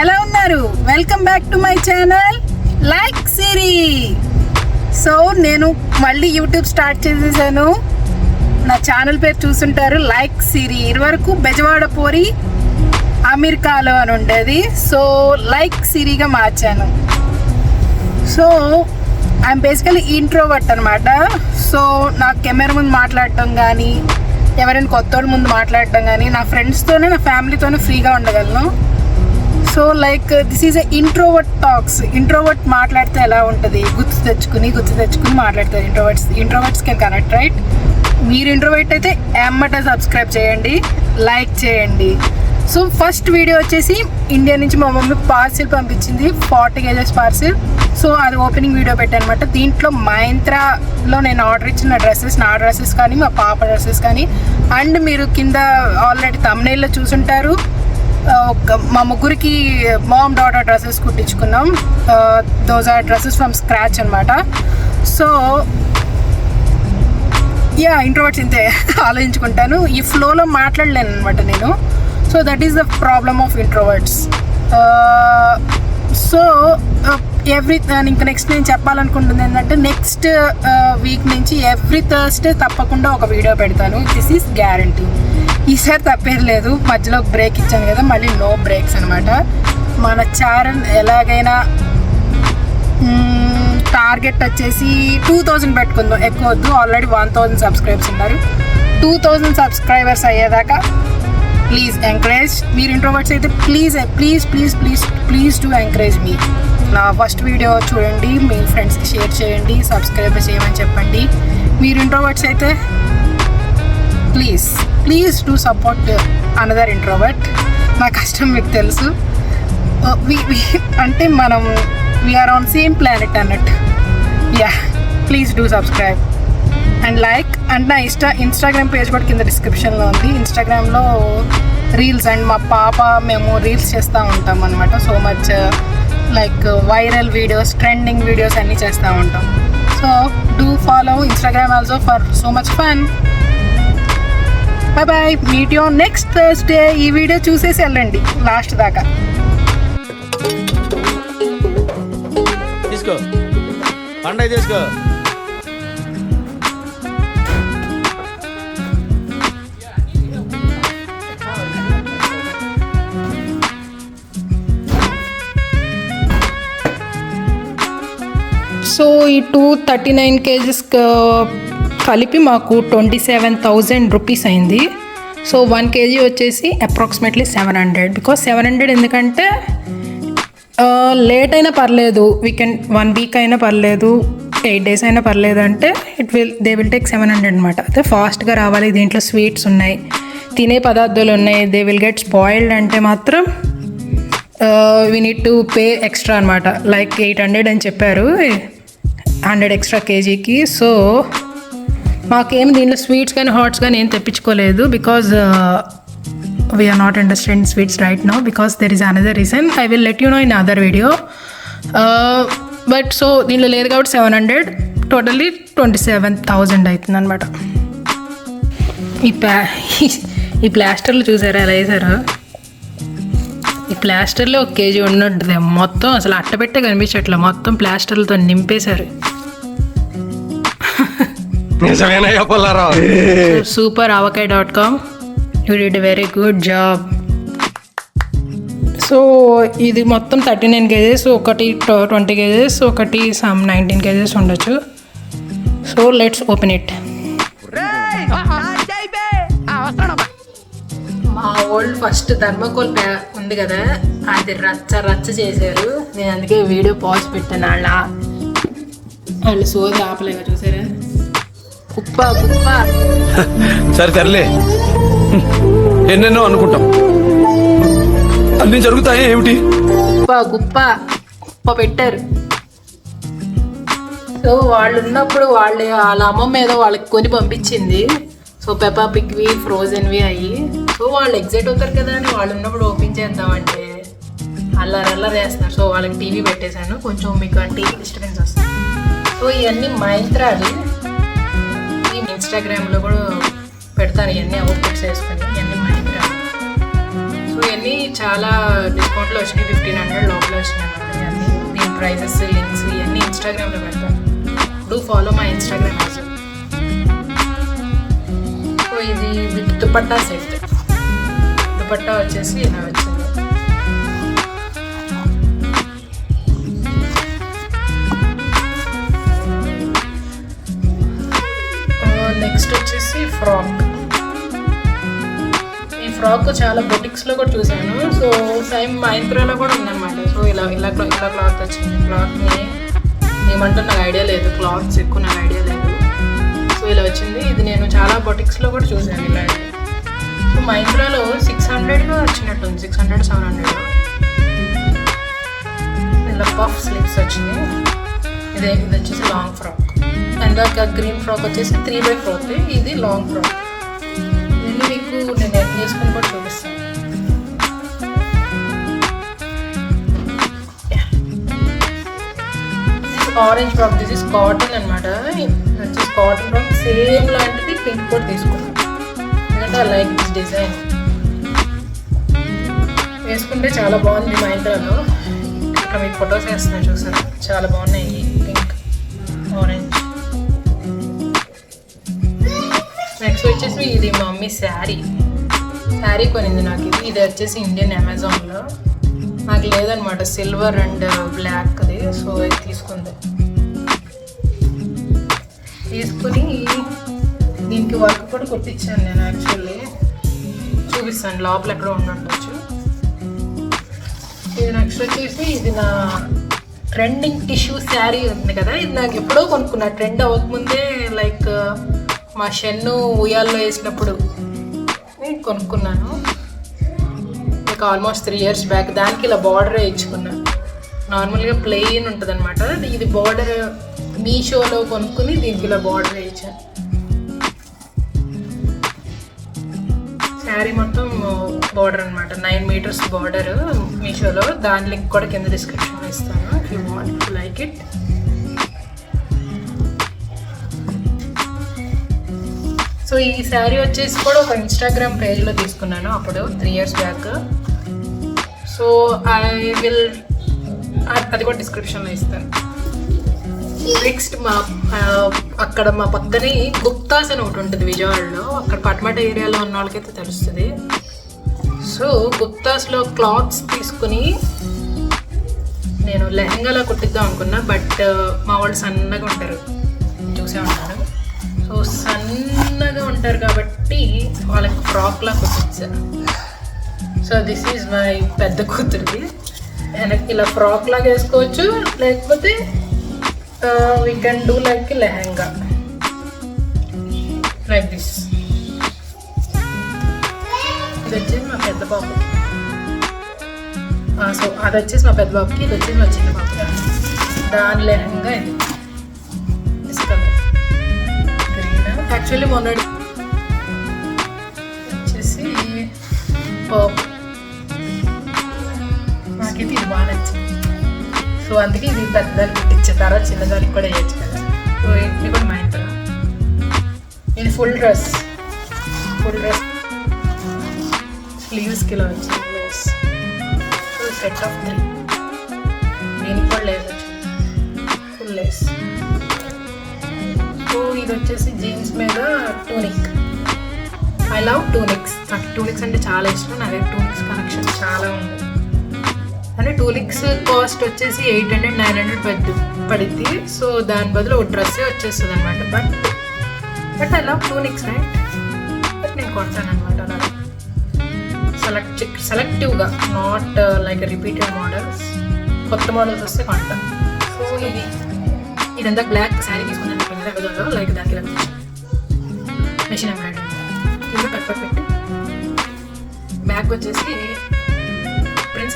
ఎలా ఉన్నారు? Welcome back to my channel like Siri so నేను మళ్ళీ యూట్యూబ్ స్టార్ట్ చేసేసాను. నా ఛానల్ పేరు చూసుంటారు లైక్ సిరీ ఇదివరకు బెజవాడ పోరి అమెరికాలో అని ఉండేది. సో లైక్ సిరిగా మార్చాను. సో ఐఎమ్ బేసికలీ ఇంట్రోవర్ట్ అనమాట సో నాకు కెమెరా ముందు మాట్లాడటం కానీ ఎవరైనా కొత్త ముందు మాట్లాడటం కానీ నా ఫ్రెండ్స్తోనే నా ఫ్యామిలీతోనే ఫ్రీగా ఉండగలను. So like this is a introvert talks introvert మాట్లాడితే ఎలా ఉంటుంది? గుర్తు తెచ్చుకుని గుర్తు తెచ్చుకుని మాట్లాడతారు introverts introverts can connect right మీరు ఇంట్రోవర్ట్ అయితే ఎమ్మట సబ్స్క్రైబ్ చేయండి లైక్ చేయండి. సో ఫస్ట్ వీడియో వచ్చేసి ఇండియా నుంచి మా మమ్మీ పార్సిల్ పంపించింది ఫార్టీ కేజెస్ పార్సిల్ సో అది ఓపెనింగ్ వీడియో పెట్టాను అనమాట దీంట్లో మైంత్రాలో నేను ఆర్డర్ ఇచ్చిన డ్రెస్సెస్ నా డ్రెస్సెస్ కానీ మా పాప డ్రెస్సెస్ కానీ అండ్ మీరు కింద ఆల్రెడీ తమ్నేల్లో చూసుంటారు. మా ముగ్గురికి mom daughter dresses కుట్టించుకున్నాం. Those are dresses from scratch అనమాట సో యా ఇంట్రోవర్ట్స్ ఇంతే. ఆలోచించుకుంటాను. ఈ ఫ్లోలో మాట్లాడలేను అనమాట నేను so that is the problem of introverts so every ఇంకా నెక్స్ట్ నేను చెప్పాలనుకుంటుంది ఏంటంటే నెక్స్ట్ వీక్ uh, నుంచి ఎవ్రీ థర్స్డే తప్పకుండా ఒక వీడియో పెడతాను. దిస్ ఈస్ గ్యారంటీ ఈసారి తప్పేది లేదు. మధ్యలో బ్రేక్ ఇచ్చాను కదా మళ్ళీ నో బ్రేక్స్ అనమాట మన ఛానల్ ఎలాగైనా టార్గెట్ వచ్చేసి టూ థౌజండ్ పెట్టుకుందాం. ఎక్కువ వద్దు. ఆల్రెడీ వన్ థౌజండ్ సబ్స్క్రైబ్స్ ఉన్నారు. టూ థౌజండ్ సబ్స్క్రైబర్స్ అయ్యేదాకా ప్లీజ్ ఎంకరేజ్ మీరు ఇంట్రోవర్ట్స్ అయితే please please please please please to encourage మీ నా ఫస్ట్ వీడియో చూడండి మీ ఫ్రెండ్స్కి షేర్ చేయండి సబ్స్క్రైబ్ చేయమని చెప్పండి. మీరు ఇంట్రోవర్ట్స్ అయితే please please to support another introvert నా కష్టం మీకు తెలుసు. Uh, అంటే మనం వీఆర్ ఆన్ సేమ్ ప్లానెట్ అన్నట్టు. Yeah please do subscribe and like and నా ఇన్స్టా ఇన్స్టాగ్రామ్ పేజ్ కూడా కింద డిస్క్రిప్షన్లో ఉంది. ఇన్స్టాగ్రామ్లో రీల్స్ అండ్ మా పాప మేము రీల్స్ చేస్తూ ఉంటాం అనమాట so much like viral videos trending videos అన్నీ చేస్తూ ఉంటాం. So do follow Instagram also for so much fun bye bye meet you next Thursday ఈ వీడియో చూసేసి వెళ్ళండి. లాస్ట్ దాకా. తీసుకో. పండగ తీసుకో. టూ థర్టీ నైన్ కేజీస్ కలిపి మాకు ట్వంటీ సెవెన్ థౌజండ్ రూపీస్ అయింది. సో వన్ కేజీ వచ్చేసి approximately seven hundred because seven hundred ఎందుకంటే లేట్ అయినా పర్లేదు. వీకెండ్ వన్ వీక్ అయినా పర్లేదు. ఎయిట్ డేస్ అయినా పర్లేదు అంటే it will they will take seven hundred అనమాట అయితే ఫాస్ట్గా రావాలి. దీంట్లో స్వీట్స్ ఉన్నాయి. తినే పదార్థాలు ఉన్నాయి. దే విల్ గెట్ స్పాయిల్డ్ అంటే మాత్రం we need to pay extra అనమాట లైక్ ఎయిట్ హండ్రెడ్ అని చెప్పారు. హండ్రెడ్ ఎక్స్ట్రా కేజీకి. సో మాకేం దీంట్లో స్వీట్స్ కానీ హాట్స్ కానీ ఏం తెప్పించుకోలేదు because we're not interested in sweets right no because there is another reason I will let you know in other video but so దీనిలో లేదు కాబట్టి seven hundred totally twenty seven thousand అవుతుంది అనమాట ఈ ప్లా ఈ ప్లాస్టర్లు చూసారా ఎలా వేసారో? ప్లాస్టర్లో ఒక కేజీ ఉన్నట్టు మొత్తం అసలు అట్టపెట్టే కనిపించట్లే. మొత్తం ప్లాస్టర్లతో నింపేశారు. Super Avakai dot com. You did very good job. So ఇది మొత్తం థర్టీ నైన్ కేజెస్ ఒకటి ట్వంటీ కేజెస్ ఒకటి సమ్ నైన్టీన్ కేజెస్ ఉండొచ్చు. So let's open it. మా ఓల్డ్ ఫస్ట్ ధర్మకోల్ ఉంది కదా అది రచ్చ రచ్చ చేశారు. నేను అందుకే వీడియో పాజ్ పెట్టాను వాళ్ళ వాళ్ళు సోది ఆపలేక చూసారా? కుప్ప కుప్ప సరే తరలే ఎన్నెన్నో అనుకుంటాం. అన్ని జరుగుతాయి ఏమిటి? గుప్ప గుప్ప కుప్ప పెట్టారు. సో వాళ్ళు ఉన్నప్పుడు వాళ్ళు వాళ్ళ అమ్మమ్మ ఏదో వాళ్ళకి కొని పంపించింది. సో పెపా పిక్వి ఫ్రోజన్వి అయ్యి. సో వాళ్ళు ఎగ్జైట్ అవుతారు కదా అని వాళ్ళు ఉన్నప్పుడు ఓపెన్ చేద్దామంటే అల్లరి అల్లరి చేస్తున్నారు. సో వాళ్ళకి టీవీ పెట్టేశాను. కొంచెం మీకు టీవీ డిస్టర్బెన్స్ వస్తుంది. సో ఇవన్నీ మైంత్రాలు. ఇన్స్టాగ్రామ్లో కూడా పెడతారు. ఇవన్నీ అవుట్ఫిట్స్ వేసుకొని. ఇవన్నీ మైంత్రాలు. సో ఇవన్నీ చాలా డిస్కౌంట్లో వచ్చినాయి. ఫిఫ్టీన్ హండ్రెడ్ లోపల వచ్చినాయి ఇవన్నీ దీని ప్రైజెస్ లింక్స్ ఇవన్నీ ఇన్స్టాగ్రామ్లో పెడతాను. Do follow my Instagram as dupatta set. Dupatta వచ్చేసి ఇలా వచ్చింది. నెక్స్ట్ వచ్చేసి ఫ్రాక్. ఈ ఫ్రాక్ చాలా బొటిక్స్లో కూడా చూశాను. సో సేమ్ మైంత్రాలో కూడా ఉందన్నమాట. సో ఇలా ఇలా ఇలా క్లాత్ వచ్చింది. క్లాత్ని ఏమంటే నాకు ఐడియా లేదు. క్లాత్స్ ఎక్కువ నాకు ఐడియా లేదు. సో ఇలా వచ్చింది. ఇది నేను చాలా బొటిక్స్లో కూడా చూశాను ఇలాంటి మైక్రోలో సిక్స్ హండ్రెడ్గా వచ్చినట్టుంది సిక్స్ హండ్రెడ్ సెవెన్ హండ్రెడ్ ఇలా పఫ్ స్లీవ్స్ వచ్చినాయి ఇదే ఇది వచ్చేసి లాంగ్ ఫ్రాక్ ఇందాక గ్రీన్ ఫ్రాక్ వచ్చేసి త్రీ బై ఫోర్త్ ఇది లాంగ్ ఫ్రాక్ దీన్ని మీకు నేను ఎట్ చేసుకుని కూడా చూపిస్తాను. Orange frock this is cotton అనమాట వచ్చేసి కాటన్ ఫ్రాక్ సేమ్ లాంటిది పింక్ కూడా తీసుకున్నాను. ఎందుకంటే లైక్ దిస్ డిజైన్ వేసుకుంటే చాలా బాగుంది మా ఇంట్లో ఇక్కడ మీకు ఫొటోస్ వేస్తున్నాను చూసారా? చాలా బాగున్నాయి. పింక్ ఆరెంజ్ నెక్స్ట్ వచ్చేసి ఇది మా మమ్మీ శారీ. శారీ కొనింది నాకు ఇది. ఇది వచ్చేసి ఇండియన్ అమెజాన్లో. నాకు లేదనమాట సిల్వర్ అండ్ బ్లాక్ది. సో ఇది తీసుకుంది. తీసుకుని దీనికి వర్క్ కూడా కొట్టించాను నేను యాక్చువల్లీ. చూపిస్తాను లోపల ఎక్కడ ఉండొచ్చు ఇది నెక్స్ట్ వచ్చేసి ఇది నా ట్రెండింగ్ టిష్యూ శారీ ఉంది కదా ఇది నాకు ఎప్పుడో కొనుక్కున్నా. ట్రెండ్ అవ్వకముందే లైక్ మా షెన్ను ఉయ్యాల్లో వేసినప్పుడు నేను కొనుక్కున్నాను. Like almost three years back దానికి ఇలా బార్డర్ వేయించుకున్నాను నార్మల్గా ప్లెయిన్ ఉంటుంది అనమాట ఇది బార్డర్ మీషోలో కొనుక్కుని దీనికి ఇలా బార్డర్ వేయించాను శారీ మొత్తం బార్డర్ అనమాట నైన్ మీటర్స్ బార్డర్ మీషోలో. దాని లింక్ కూడా కింద డిస్క్రిప్షన్లో ఇస్తాను if you want like it so ఈ శారీ వచ్చేసి కూడా ఒక ఇన్స్టాగ్రామ్ పేజ్లో తీసుకున్నాను అప్పుడు three years back so I will అది కూడా డిస్క్రిప్షన్లో ఇస్తాను. నెక్స్ట్ మా అక్కడ మా పక్కనే గుప్తాస్ అని ఒకటి ఉంటుంది విజయవాడలో. అక్కడ పట్మట ఏరియాలో ఉన్న వాళ్ళకైతే తెలుస్తుంది. సో గుప్తాస్లో క్లాత్స్ తీసుకుని నేను లెహంగాలో కుట్టిద్దాం అనుకున్నా బట్ మా వాళ్ళు సన్నగా ఉంటారు. చూసే ఉంటారు. సో సన్నగా ఉంటారు కాబట్టి వాళ్ళకి ఫ్రాక్లా కుట్టించాను సో దిస్ ఈజ్ మై పెద్ద కూతురిది. వెనక్కి ఇలా ఫ్రాక్ లాగా వేసుకోవచ్చు లేకపోతే we can do like lehenga like this ఇది వచ్చేసి మా పెద్ద బాబు సో అది వచ్చేసి మా పెద్ద బాబుకి ఇది వచ్చేసి మా చిన్న బాబు దాని లెహంగా ఇది దిస్ కలర్ గ్రీన్ యాక్చువల్లీ మొన్నటి వచ్చేసి పర్పుల్ సో అందుకే ఇది పెద్దదానికి కుట్టించిన తర్వాత చిన్నదానికి కూడా వేయచ్చు కదా సో ఇది కూడా మా ఇంట్లో. ఇది ఫుల్ డ్రెస్. Full dress. స్లీవ్స్కి ఇలా వచ్చింది lace so set of three దీనికి కూడా లేదు ఫుల్ లెస్. సో ఇది వచ్చేసి జీన్స్ మీద టూనిక్. I love టూనిక్స్. నాకు టూనిక్స్ అంటే చాలా ఇష్టం. నా దగ్గర టూనిక్స్ కనెక్షన్ చాలా ఉంది. అంటే టూ లిక్స్ కాస్ట్ వచ్చేసి ఎయిట్ హండ్రెడ్ నైన్ హండ్రెడ్ పెద్ద పడింది సో దాని బదులు ఒక డ్రెస్సే వచ్చేస్తుంది అనమాట but but I love tunics right but నేను కొంటాను అనమాట అలా సెలెక్ట్ సెలెక్టివ్గా నాట్ లైక్ రిపీటెడ్ మోడల్స్ కొత్త మోడల్స్ వస్తే కొంటాను సో ఇది ఇదంతా బ్లాక్ శారీ తీసుకున్నాను. అమెజాన్లో లైక్ దానికి ఇలా మెషిన్ ఎంబ్రాయిడరీ ఇది కట్ పెట్టి బ్యాక్ వచ్చేసి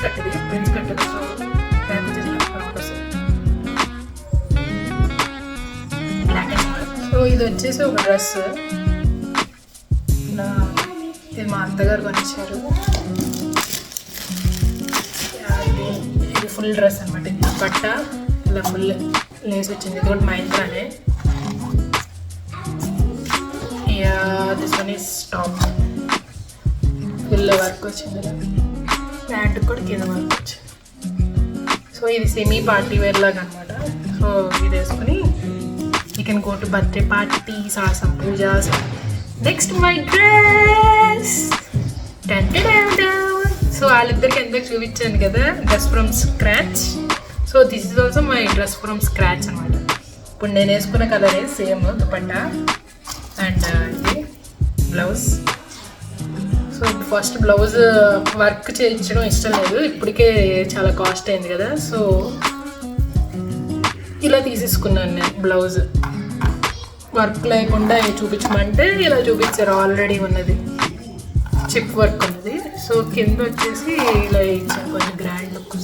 కట్టది కట్టది సో సో ఇది వచ్చేసి ఒక డ్రెస్ నా ఇది మా అత్తగారు కొనిచ్చారు. ఇది- ఇది ఫుల్ డ్రెస్ అనమాట ఇది బట్ట. ఇలా ఫుల్ లేస్ వచ్చింది. ఇది కూడా మా ఇంట్లోనే this one is top full work వచ్చింది. ప్యాంట్ కూడా కింద వర్క్ సో ఇది సెమీ పార్టీ వేర్ లాగా అనమాట సో ఇది వేసుకొని you can go to birthday parties or some pujas next my dress so వాళ్ళిద్దరికి ఎందుకు చూపించాను కదా dress from scratch so this is also my dress from scratch అనమాట ఇప్పుడు నేను వేసుకున్న కలరే సేమ్ దుపట్టా. అండ్ uh, ఇది బ్లౌజ్ ఫస్ట్ బ్లౌజ్ వర్క్ చేయించడం ఇష్టం లేదు. ఇప్పటికే చాలా కాస్ట్ అయింది కదా సో ఇలా తీసేసుకున్నాను నేను బ్లౌజ్. వర్క్ లేకుండా చూపించమంటే ఇలా చూపించారు ఆల్రెడీ ఉన్నది. చిప్ వర్క్ ఉన్నది. సో కింద వచ్చేసి ఇలా వేయించాను కొంచెం గ్రాండ్ లుక్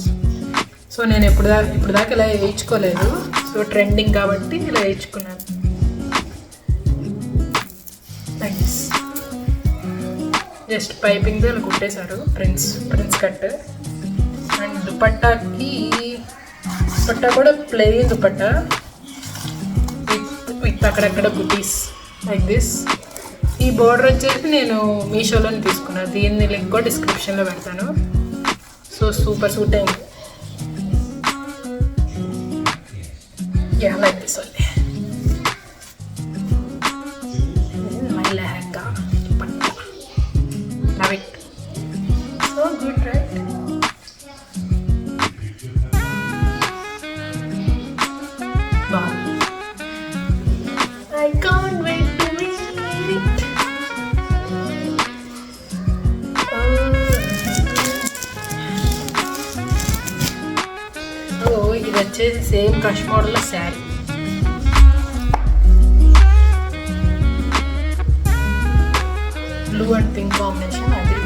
సో నేను ఎప్పుడు దాకా ఇప్పుడు దాకా ఇలా వేయించుకోలేదు. సో ట్రెండింగ్ కాబట్టి ఇలా వేయించుకున్నాను. థ్యాంక్స్ జస్ట్ పైపింగ్ ఇలా కుట్టేశారు. Prince prince cut. అండ్ దుపట్టాకి దుపట్టా కూడా ప్లెయిన్ దుపట్టా. విత్ విత్ అక్కడక్కడ బుటీస్ లైక్ దిస్ ఈ బోర్డర్ వచ్చేసి నేను మీషోలోనే తీసుకున్నాను దీన్ని లింక్ కూడా డిస్క్రిప్షన్లో పెడతాను. సో సూపర్ సూట్ అయింది యా లైక్ దిస్ ఓన్లీ ఇది వచ్చేసి same crush model sari. Blue and pink combination అది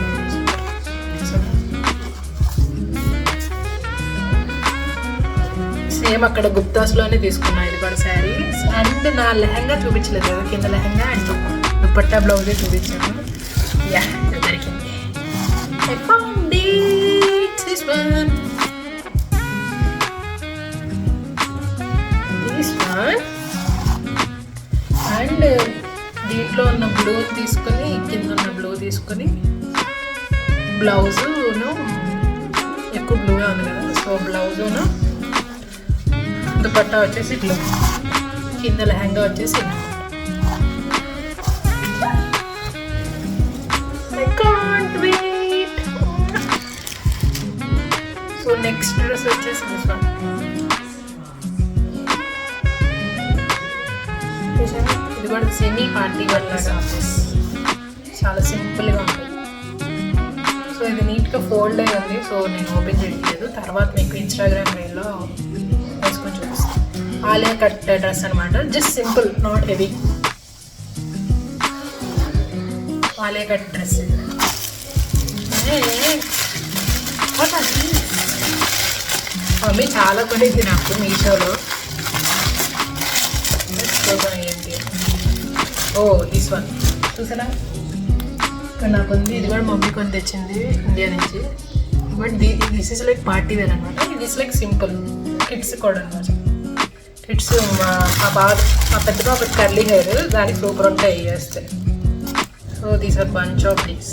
సేమ్ అక్కడ గుప్తాస్లోనే తీసుకున్నా ఇది కూడా శారీ. అండ్ నా లెహంగా చూపించలేదు కదా కింద లెహంగా అండ్ దుప్పట్టా బ్లౌజే చూపించాను. యా దొరికింది I found it. This one. Blue తీసుకొని కింద ఉన్న బ్లూ తీసుకొని బ్లౌజును ఎక్కువ బ్లూగా ఉంది కదా సో బ్లౌజును దుపట్టా వచ్చేసి ఇట్లా కింద లెహంగా వచ్చేసి సో నెక్స్ట్ డ్రెస్ వచ్చేసి దిస్ వన్ ఇది కూడా సెమీ పార్టీ వేర్ చాలా సింపుల్గా ఉంటుంది. సో ఇది నీట్గా ఫోల్డ్ అయి ఉంది. సో నేను ఓపెన్ చేయట్లేదు. తర్వాత మీకు ఇన్స్టాగ్రామ్ రీల్లో వేసుకొని చూపిస్తాను. ఆలియా కట్ డ్రెస్ అనమాట just simple not heavy Alia cut dress. Mummy చాలా కొనింది నాకు మీషోలో. చూద్దాం ఓ దిస్ వన్ చూసారా? ఇక్కడ నాకు ఉంది ఇది కూడా మమ్మీ కొని తెచ్చింది ఇండియా నుంచి. But the this is like party wear అనమాట ఇది ఇస్ లైక్ సింపుల్ కిడ్స్ కూడా అనమాట కిడ్స్ మా మా బాబు మా పెద్ద బాబు కర్లీ హెయిర్ దానికి సూపర్ ఉంటాయి వేస్తే. So these are bunch of these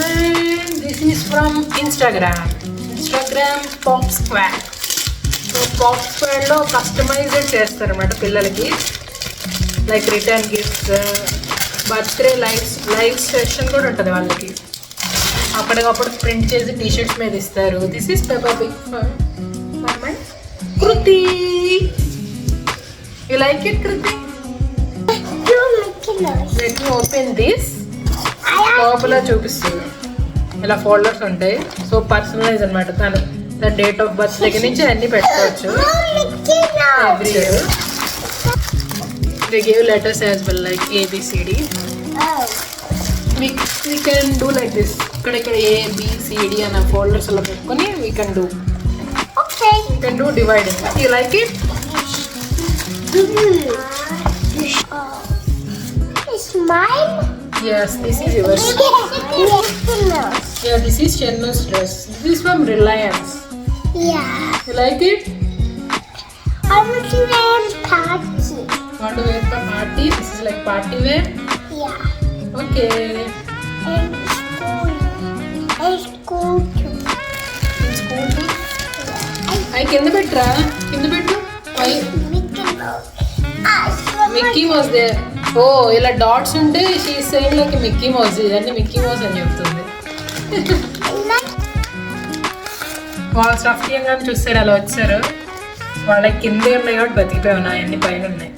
and this is from Instagram Instagram pop squad so pop స్క్వాడ్లో customised చేస్తారన్నమాట పిల్లలకి. Like return gifts birthday live live session కూడా ఉంటుంది వాళ్ళకి. అప్పటికప్పుడు ప్రింట్ చేసి టీ షర్ట్స్ మీద ఇస్తారు. This is Peppa big Kriti you like it Kriti let me open this లోపల చూపిస్తుంది ఇలా ఫోల్డర్స్ ఉంటాయి. సో పర్సనలైజ్ అనమాట తను. తన డేట్ ఆఫ్ బర్త్ దగ్గర నుంచి అన్ని పెట్టుకోవచ్చు. Every year they gave letters as well like ABCD we we can do like this ఇక్కడ ఏబిసిడి అన్న ఫోల్డర్స్ అలా పెట్టుకొని we can do. We can do dividing you like it mine. Yes this is yours Yes. Yeah this is Chennu's dress this is from Reliance Yeah. You like it I want to wear party. What wear for party this is like party wear Yeah. Okay And school. And school too. అవి కింద పెట్టరా కింద పెట్టు అవి Mickey Mouse. Ah, so Mickey Mouse they ఓ ఇలా dots ఉంటే she same like Mickey Mouse ఇవన్నీ Mickey Mouse అని చెప్తుంది. వాళ్ళ స్టఫ్ కానీ చూస్తారు అలా వచ్చారు. వాళ్ళకి కింద ఉన్నాయి కాబట్టి బతికిపోయి ఉన్నాయి అన్ని పైన ఉన్నాయి.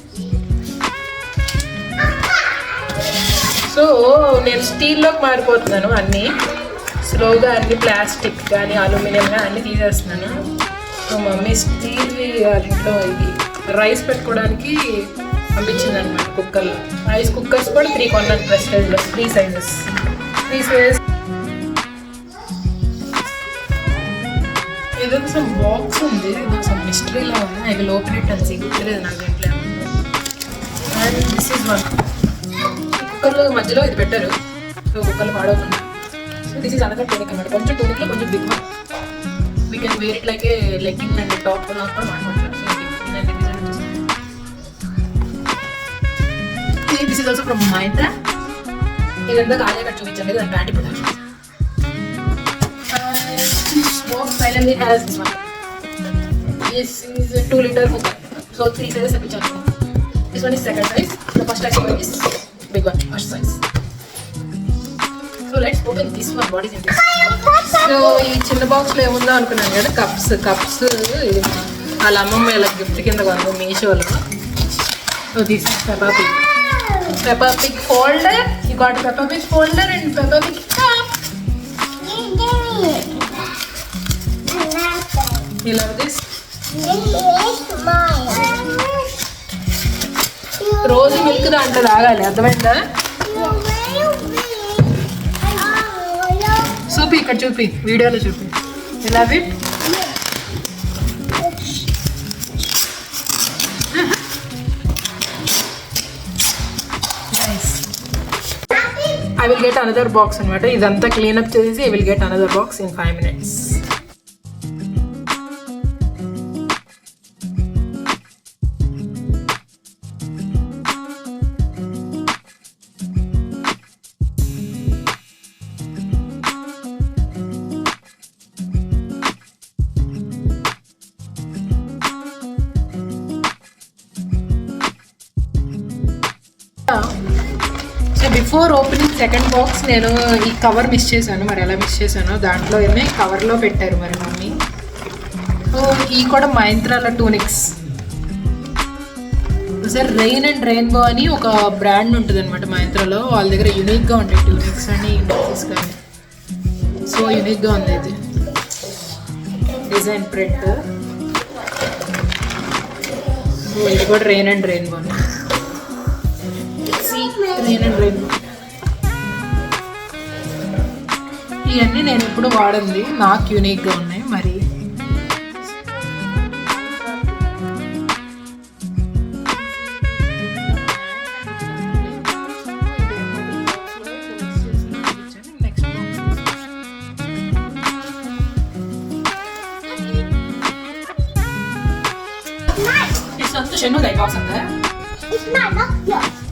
సో నేను స్టీల్లోకి మారిపోతున్నాను అన్నీ. స్లోగా అన్ని ప్లాస్టిక్ కానీ అల్యూమినియం కానీ అన్ని తీసేస్తున్నాను. సో మమ్మీ స్టీల్ ఇంట్లో ఇది రైస్ పెట్టుకోవడానికి పంపించింది అనమాట కుక్కర్లో రైస్ కుక్కర్స్ కూడా త్రీ కొన్నాను ప్రెస్టేజ్లో త్రీ సైజెస్ త్రీ సైజెస్ ఏదో సమ్ బాక్స్ ఉంది ఏదో సమ్ మిస్టరీలా ఉంది నాకు లోపల ఓపెన్ ఇట్ అండ్ నాకు దీంట్లో అండ్ దిస్ ఈజ్ వన్ కుక్కర్లో మధ్యలో ఇది పెట్టారు. సో కుక్కర్లు పాడవకుండా. So this is another tunic అనమాట కొంచెం టూనిక్లో కొంచెం big one we can wear it like a legging and top కూడా మాట్లాడుకుంటారు so this is also from Myntra ఇదంతా ఖాళీ కట్ చూపించాను దాని ప్యాంట్ ఇప్పుడు finally has this is two litre book three sizes one is second size first time big one first size so let's open this one bodies so ఈ చిన్న బాక్స్లో ఏముందో అనుకున్నాను కదా? కప్స్ కప్స్ వాళ్ళ అమ్మమ్మ ఇలా గిఫ్ట్ కింద కొన్నాను Meesho so this Peppa pick pick folder ఈ కాటు Peppa folder and Peppa You love This. రోజు మిల్క్ దాంట్లో తాగాలి. అర్థమైందా? చూపి ఇక్కడ చూపి. వీడియోలో చూపి. ఇలా it I will get another box అనమాట ఇదంతా క్లీనప్ చేసి I will get another box in five minutes before opening second box నేను ఈ కవర్ మిస్ చేశాను మరి ఎలా మిస్ చేశానో దాంట్లో ఏమే కవర్లో పెట్టారు మరి మమ్మీ. సో ఈ కూడా మైంత్రాల tunics. Sir rain and rainbow అని ఒక బ్రాండ్ ఉంటుంది అనమాట మైంత్రాలో వాళ్ళ దగ్గర యూనిక్గా ఉంటాయి టూనిక్స్ అని డ్రెస్సెస్ కానీ. సో యూనిక్గా ఉంది ఇది. Design print. ఇది కూడా రెయిన్ అండ్ రెయిన్బో అని తీయనండి రెండు ఇవన్నీ నేను ఎప్పుడు వాడంది నాకు యూనిక్గా ఉన్నాయి మరి It's not the Shenandoah box, isn't it? It's not, not yours.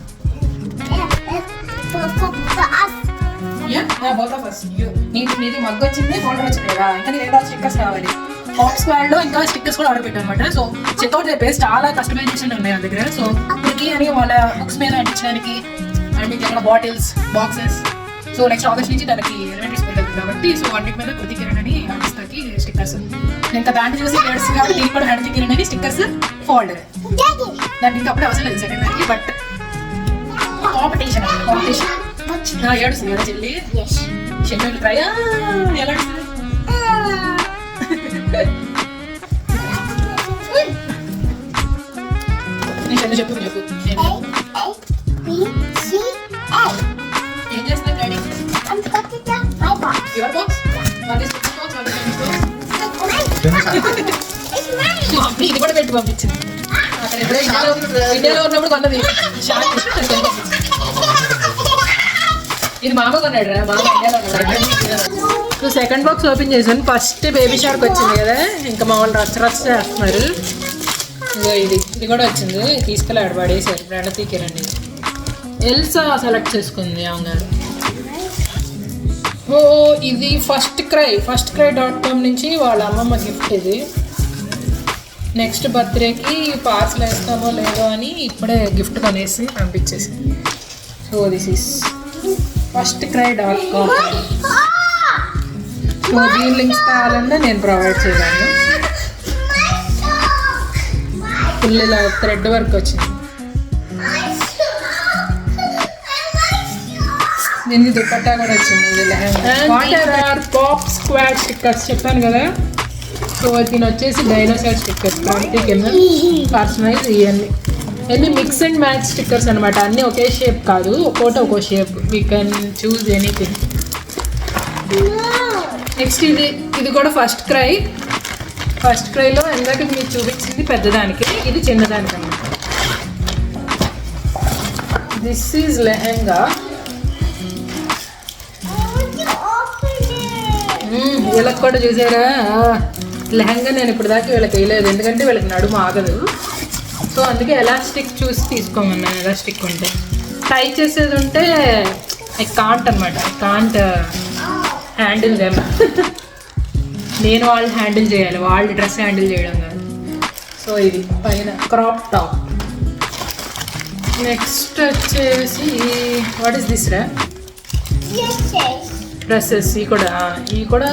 Both of us నీకు నీది వచ్చింది ఫోల్డర్ వచ్చింది కదా? ఇంకా నేను ఏదో స్టిక్కర్స్ కావాలి. హాప్ స్క్వాడ్లో ఇంకా స్టిక్కర్స్ కూడా ఆర్డర్ పెట్టాను అనమాట సో చెక్అవుట్ చెప్పేసి చాలా కస్టమైజేషన్ ఉన్నాయి నా దగ్గర. సో ఇప్పటికి అని వాళ్ళ బుక్స్ మీద అంటించడానికి అండ్ ఇంకా bottles boxes so next August నుంచి దానికి ఎలిమెంటరీ స్కూల్ వెళ్తుంది కాబట్టి సో అన్నిటి మీద కృతి కిరణ్ అని అంటిస్తాకి స్టిక్కర్స్ ఇంకా దాంట్లో చూసి ఏడ్స్ కాబట్టి నేను కూడా హండ్రెడ్ కిరణ్ అని స్టిక్కర్స్ ఫోల్డర్ దానికి ఇంకా అప్పుడే అవసరం లేదు సెకండ్ దానికి బట్ కాంపిటీషన్ కాంపిటీషన్ ఏడుస్తుంది కదా చెల్లి. ఎలా చెప్పు చెప్పు. ఏం డాడీ. Your box. ఇది కూడా పెట్టి పంపించింది. ఎప్పుడో ఇండియాలో ఇండియాలో ఉన్నప్పుడు కొన్నది. షార్ట్ ఇది మామ కొన్నాడు రా మామ సో సెకండ్ బాక్స్ ఓపెన్ చేశాను ఫస్ట్ బేబీ షార్క్ వచ్చింది కదా. ఇంకా మా వాళ్ళు రచ్చ రచ్చ చేస్తున్నారు. ఇదిగో ఇది. ఇది కూడా వచ్చింది. తీసుకెళ్ళాడు పడేసారు. ప్రణతి తీకిరండి ఎల్సా సెలెక్ట్ చేసుకుంది అమ్మగారు ఓ ఇది first cry first cry dot com నుంచి వాళ్ళ అమ్మమ్మ గిఫ్ట్ ఇది. నెక్స్ట్ బర్త్డేకి పార్సల్ వేస్తామో లేదో అని ఇప్పుడే గిఫ్ట్ కొనేసి పంపించేసి so this is FirstCry dot com so దీని లింక్స్ కావాలన్నా నేను ప్రొవైడ్ చేయగలను. ఫుల్ ఇలా థ్రెడ్ వర్క్ వచ్చింది. దీనికి దుపట్టా కూడా వచ్చింది పాప్ స్క్వాడ్ స్టిక్కర్స్ చెప్పాను కదా? సో దీని వచ్చేసి డైనోసార్ స్టిక్కర్స్ క్వాలిటీ కింద. పర్సనైజ్ ఇవన్నీ. ఎన్ని మిక్స్ అండ్ మ్యాచ్ స్టిక్కర్స్ అనమాట అన్నీ ఒకే షేప్ కాదు. ఒక్కోట ఒక్కో shape we can choose anything next ఇది ఇది కూడా ఫస్ట్ క్రై ఫస్ట్ క్రైలో ఇందాక మీరు చూపించింది పెద్దదానికి. ఇది చిన్నదానికి అనమాట దిస్ ఈజ్ లెహంగా. Hmm, వీళ్ళకి కూడా చూసారా? లెహంగా నేను ఇప్పుడు దాకా వీళ్ళకి వేయలేదు. ఎందుకంటే వీళ్ళకి నడుము ఆగదు. సో అందుకే ఎలాస్టిక్ చూసి తీసుకోమన్నాను ఎలాస్టిక్ ఉంటే. టై చేసేది ఉంటే ఐ కాంట్ అనమాట ఐ కాంట్ హ్యాండిల్ దెమ్ నేను వాళ్ళు హ్యాండిల్ చేయాలి. వాళ్ళు డ్రెస్ హ్యాండిల్ చేయడం కాదు. సో ఇది పైన క్రాప్ టాప్ నెక్స్ట్ వచ్చేసి వాట్ ఈస్ దిస్ రా? డ్రెస్సెస్ ఇవి కూడా ఇవి కూడా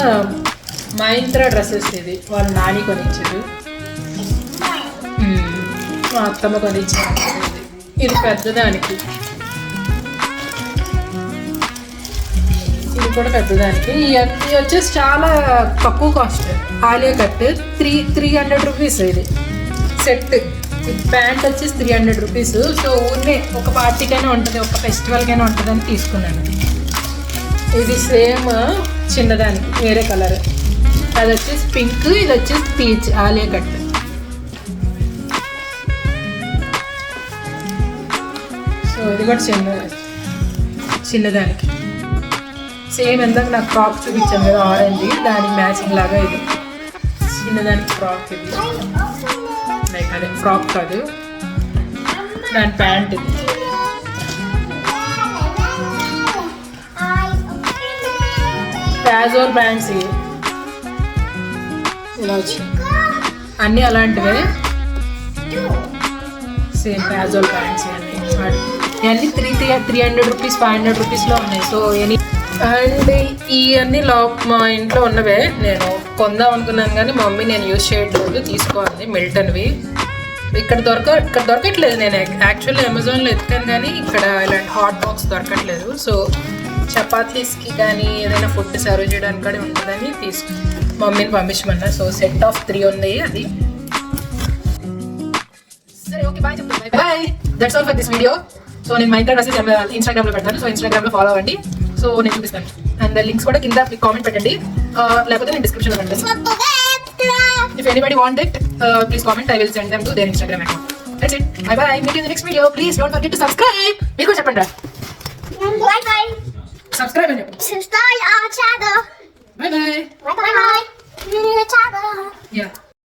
మహీంద్రా డ్రెస్సెస్ ఇది. వాళ్ళు నాని కొనిచ్చారు మా అత్తమ్మ కొనిచ్చారు ఇది. పెద్దదానికి. ఇది కూడా పెద్దదానికి. ఇవన్నీ ఇది వచ్చేసి చాలా తక్కువ cost Alia cut three three hundred rupees ఇది. సెట్. ప్యాంట్ వచ్చేసి త్రీ హండ్రెడ్ రూపీస్. సో ఊరినే ఒక పార్టీకైనా ఉంటుంది ఒక ఫెస్టివల్కైనా ఉంటుంది అని తీసుకున్నాను. ఇది సేమ్ చిన్నదానికి వేరే కలర్. అది వచ్చేసి పింక్ ఇది వచ్చేసి పీచ్ ఆలియా కట్. సో ఇది కూడా చిన్న చిన్నదానికి. సేమ్ ఎందాక నాకు ఫ్రాక్ చూపించాను కదా ఆరెంజ్ దానికి మ్యాచింగ్ లాగా ఇది. చిన్నదానికి ఫ్రాక్ ఇది. లైక్ అదే ఫ్రాక్ కాదు. దాని ప్యాంట్ ఇది. ప్యాజోర్ ప్యాంట్స్ ఇవి. ఇలా వచ్చింది అన్నీ అలాంటివే. సేమ్ ప్యాజోల్ ప్యాంట్స్ అన్నీ వాటి- ఇవన్నీ three three three hundred rupees five hundred రూపీస్లో ఉన్నాయి. సో ఎనీ అండ్ ఇవన్నీ లో మా ఇంట్లో ఉన్నవే. నేను కొందాం అనుకున్నాను కానీ మా మమ్మీ నేను యూజ్ చేయట్లేదు తీసుకోండి మిల్టన్వి. ఇక్కడ దొరక ఇక్కడ దొరకట్లేదు. నేను యాక్చువల్లీ అమెజాన్లో ఎత్తుకాను కానీ ఇక్కడ ఇలాంటి హాట్ బాక్స్ దొరకట్లేదు. సో చపాతీస్కి కానీ ఏదైనా ఫుడ్ సర్వ్ చేయడానికి కూడా ఉంటుందని తీసుకు మమ్మీని పంపించమన్నా. సో సెట్ ఆఫ్ త్రీ ఉంది అది. సరే ఓకే బాయ్ చెప్తాను bye that's all for this video so నేను మా డ్రెస్సెస్ ఇన్స్టాగ్రామ్లో పెడతాను. సో ఇన్స్టాగ్రామ్లో ఫాలో అవ్వండి. సో నేను చూపిస్తాను. అండ్ లింక్స్ కూడా కింద మీకు కామెంట్ పెట్టండి. లేకపోతే నేను డిస్క్రిప్షన్లో పెడతాను. If anybody want it please comment I will send them to their Instagram account that's it bye bye meet in the next video please don't forget to subscribe మీరు కూడా చెప్పండి Bye bye. సబ్స్క్రైబ్ అని చెప్పండి Subscribe our channel. Bye bye Bye bye. Channel. Yeah